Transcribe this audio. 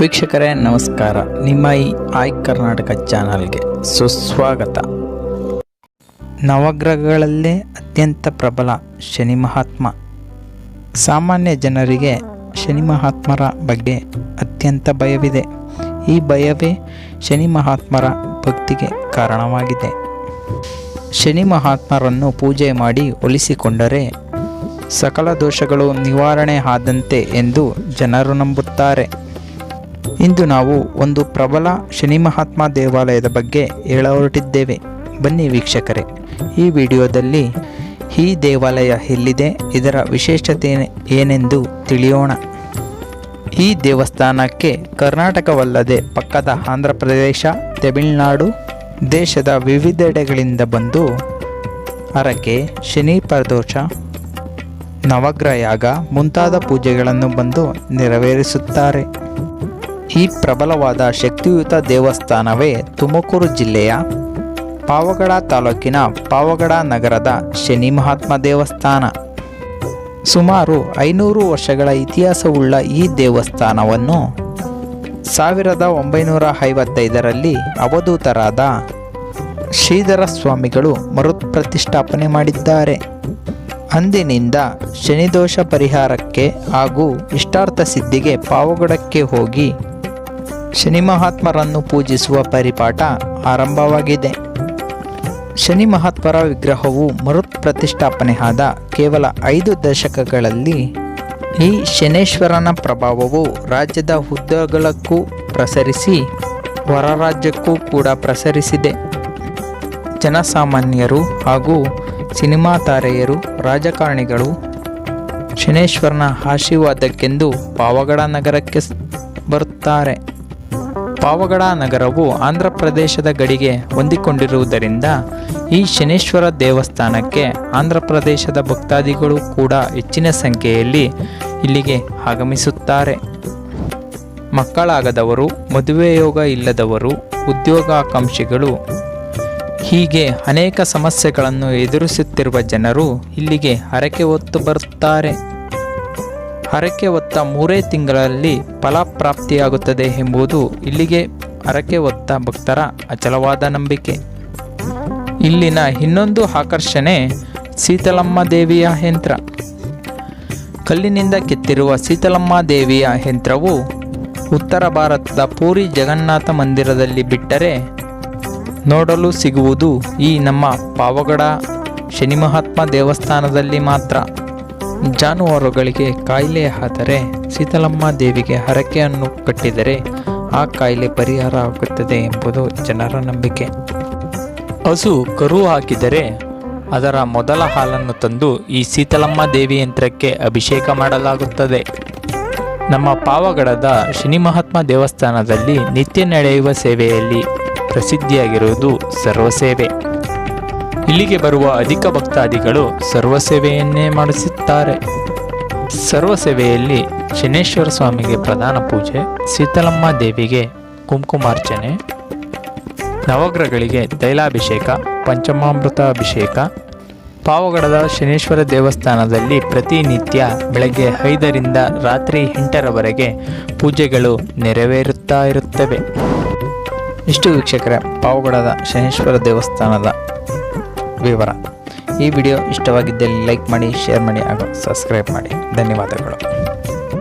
ವೀಕ್ಷಕರೇ, ನಮಸ್ಕಾರ. ನಿಮ್ಮ ಈ ಆಯ್ ಕರ್ನಾಟಕ ಚಾನಲ್ಗೆ ಸುಸ್ವಾಗತ. ನವಗ್ರಹಗಳಲ್ಲೇ ಅತ್ಯಂತ ಪ್ರಬಲ ಶನಿ ಮಹಾತ್ಮ. ಸಾಮಾನ್ಯ ಜನರಿಗೆ ಶನಿ ಮಹಾತ್ಮರ ಬಗ್ಗೆ ಅತ್ಯಂತ ಭಯವಿದೆ. ಈ ಭಯವೇ ಶನಿ ಮಹಾತ್ಮರ ಭಕ್ತಿಗೆ ಕಾರಣವಾಗಿದೆ. ಶನಿ ಮಹಾತ್ಮರನ್ನು ಪೂಜೆ ಮಾಡಿ ಒಲಿಸಿಕೊಂಡರೆ ಸಕಲ ದೋಷಗಳು ನಿವಾರಣೆ ಆದಂತೆ ಎಂದು ಜನರು ನಂಬುತ್ತಾರೆ. ಇಂದು ನಾವು ಒಂದು ಪ್ರಬಲ ಶನಿ ಮಹಾತ್ಮ ದೇವಾಲಯದ ಬಗ್ಗೆ ಹೇಳ ಬನ್ನಿ ವೀಕ್ಷಕರೇ, ಈ ವಿಡಿಯೋದಲ್ಲಿ ಈ ದೇವಾಲಯ ಎಲ್ಲಿದೆ, ಇದರ ವಿಶೇಷತೆ ಏನೆಂದು ತಿಳಿಯೋಣ. ಈ ದೇವಸ್ಥಾನಕ್ಕೆ ಕರ್ನಾಟಕವಲ್ಲದೆ ಪಕ್ಕದ ಆಂಧ್ರ ಪ್ರದೇಶ, ತಮಿಳುನಾಡು ದೇಶದ ವಿವಿಧೆಡೆಗಳಿಂದ ಬಂದು ಅರಕೆ, ಶನಿ ಪ್ರದೋಷ, ನವಗ್ರಹ ಯಾಗ ಮುಂತಾದ ಪೂಜೆಗಳನ್ನು ಬಂದು ನೆರವೇರಿಸುತ್ತಾರೆ. ಈ ಪ್ರಬಲವಾದ ಶಕ್ತಿಯುತ ದೇವಸ್ಥಾನವೇ ತುಮಕೂರು ಜಿಲ್ಲೆಯ ಪಾವಗಡ ತಾಲೂಕಿನ ಪಾವಗಡ ನಗರದ ಶನಿ ಮಹಾತ್ಮ ದೇವಸ್ಥಾನ. ಸುಮಾರು ಐನೂರು ವರ್ಷಗಳ ಇತಿಹಾಸವುಳ್ಳ ಈ ದೇವಸ್ಥಾನವನ್ನು ಸಾವಿರದ ಒಂಬೈನೂರ ಐವತ್ತೈದರಲ್ಲಿ ಅವಧೂತರಾದ ಶ್ರೀಧರ ಸ್ವಾಮಿಗಳು ಮರುಪ್ರತಿಷ್ಠಾಪನೆ ಮಾಡಿದ್ದಾರೆ. ಅಂದಿನಿಂದ ಶನಿದೋಷ ಪರಿಹಾರಕ್ಕೆ ಹಾಗೂ ಇಷ್ಟಾರ್ಥ ಸಿದ್ಧಿಗೆ ಪಾವಗಡಕ್ಕೆ ಹೋಗಿ ಶನಿ ಮಹಾತ್ಮರನ್ನು ಪೂಜಿಸುವ ಪರಿಪಾಠ ಆರಂಭವಾಗಿದೆ. ಶನಿ ಮಹಾತ್ಮರ ವಿಗ್ರಹವು ಮರುತ್ ಪ್ರತಿಷ್ಠಾಪನೆ ಆದ ಕೇವಲ ಐದು ದಶಕಗಳಲ್ಲಿ ಈ ಶನೇಶ್ವರನ ಪ್ರಭಾವವು ರಾಜ್ಯದ ಹುದ್ದೆಗಳಕ್ಕೂ ಪ್ರಸರಿಸಿ ಹೊರ ರಾಜ್ಯಕ್ಕೂ ಕೂಡ ಪ್ರಸರಿಸಿದೆ. ಜನಸಾಮಾನ್ಯರು ಹಾಗೂ ಸಿನಿಮಾ ತಾರೆಯರು, ರಾಜಕಾರಣಿಗಳು ಶನೇಶ್ವರನ ಆಶೀರ್ವಾದಕ್ಕೆಂದು ಪಾವಗಡ ನಗರಕ್ಕೆ ಬರುತ್ತಾರೆ. ಪಾವಗಡ ನಗರವು ಆಂಧ್ರ ಪ್ರದೇಶದ ಗಡಿಗೆ ಹೊಂದಿಕೊಂಡಿರುವುದರಿಂದ ಈ ಶನೇಶ್ವರ ದೇವಸ್ಥಾನಕ್ಕೆ ಆಂಧ್ರ ಪ್ರದೇಶದ ಭಕ್ತಾದಿಗಳು ಕೂಡ ಹೆಚ್ಚಿನ ಸಂಖ್ಯೆಯಲ್ಲಿ ಇಲ್ಲಿಗೆ ಆಗಮಿಸುತ್ತಾರೆ. ಮಕ್ಕಳಾಗದವರು, ಮದುವೆ ಯೋಗ ಇಲ್ಲದವರು, ಉದ್ಯೋಗಾಕಾಂಕ್ಷಿಗಳು, ಹೀಗೆ ಅನೇಕ ಸಮಸ್ಯೆಗಳನ್ನು ಎದುರಿಸುತ್ತಿರುವ ಜನರು ಇಲ್ಲಿಗೆ ಹರಕೆ ಹೊತ್ತು ಬರುತ್ತಾರೆ. ಹರಕೆ ಹೊತ್ತ ಮೂರೇ ತಿಂಗಳಲ್ಲಿ ಫಲಪ್ರಾಪ್ತಿಯಾಗುತ್ತದೆ ಎಂಬುದು ಇಲ್ಲಿಗೆ ಹರಕೆ ಹೊತ್ತ ಭಕ್ತರ ಅಚಲವಾದ ನಂಬಿಕೆ. ಇಲ್ಲಿನ ಇನ್ನೊಂದು ಆಕರ್ಷಣೆ ಸೀತಲಮ್ಮ ದೇವಿಯ ಯಂತ್ರ. ಕಲ್ಲಿನಿಂದ ಕೆತ್ತಿರುವ ಸೀತಲಮ್ಮ ದೇವಿಯ ಯಂತ್ರವು ಉತ್ತರ ಭಾರತದ ಪೂರಿ ಜಗನ್ನಾಥ ಮಂದಿರದಲ್ಲಿ ಬಿಟ್ಟರೆ ನೋಡಲು ಸಿಗುವುದು ಈ ನಮ್ಮ ಪಾವಗಡ ಶನಿ ಮಹಾತ್ಮ ದೇವಸ್ಥಾನದಲ್ಲಿ ಮಾತ್ರ. ಜಾನುವಾರುಗಳಿಗೆ ಕಾಯಿಲೆ ಆದರೆ ಸೀತಲಮ್ಮ ದೇವಿಗೆ ಹರಕೆಯನ್ನು ಕಟ್ಟಿದರೆ ಆ ಕಾಯಿಲೆ ಪರಿಹಾರ ಆಗುತ್ತದೆ ಎಂಬುದು ಜನರ ನಂಬಿಕೆ. ಹಸು ಕರು ಹಾಕಿದರೆ ಅದರ ಮೊದಲ ಹಾಲನ್ನು ತಂದು ಈ ಸೀತಲಮ್ಮ ದೇವಿ ಯಂತ್ರಕ್ಕೆ ಅಭಿಷೇಕ ಮಾಡಲಾಗುತ್ತದೆ. ನಮ್ಮ ಪಾವಗಡದ ಶನಿ ಮಹಾತ್ಮ ದೇವಸ್ಥಾನದಲ್ಲಿ ನಿತ್ಯ ನಡೆಯುವ ಸೇವೆಯಲ್ಲಿ ಪ್ರಸಿದ್ಧಿಯಾಗಿರುವುದು ಸರ್ವಸೇವೆ. ಇಲ್ಲಿಗೆ ಬರುವ ಅಧಿಕ ಭಕ್ತಾದಿಗಳು ಸರ್ವಸೇವೆಯನ್ನೇ ಮಾಡಿಸುತ್ತಾರೆ. ಸರ್ವಸೇವೆಯಲ್ಲಿ ಶನೇಶ್ವರ ಸ್ವಾಮಿಗೆ ಪ್ರಧಾನ ಪೂಜೆ, ಸೀತಲಮ್ಮ ದೇವಿಗೆ ಕುಂಕುಮಾರ್ಚನೆ, ನವಗ್ರಹಗಳಿಗೆ ತೈಲಾಭಿಷೇಕ ಪಂಚಮಾಮೃತ ಅಭಿಷೇಕ ಪಾವಗಡದ ಶನೇಶ್ವರ ದೇವಸ್ಥಾನದಲ್ಲಿ ಪ್ರತಿನಿತ್ಯ ಬೆಳಗ್ಗೆ ಐದರಿಂದ ರಾತ್ರಿ ಎಂಟರವರೆಗೆ ಪೂಜೆಗಳು ನೆರವೇರುತ್ತಾ ಇರುತ್ತವೆ. ಇಷ್ಟು ವೀಕ್ಷಕರ, ಪಾವಗಡದ ಶನೇಶ್ವರ ದೇವಸ್ಥಾನದ ವಿವರ. ಈ ವಿಡಿಯೋ ಇಷ್ಟವಾಗಿದ್ದಲ್ಲಿ ಲೈಕ್ ಮಾಡಿ ಶೇರ್ ಮಾಡಿ ಹಾಗೂ ಸಬ್ಸ್ಕ್ರೈಬ್ ಮಾಡಿ. ಧನ್ಯವಾದಗಳು.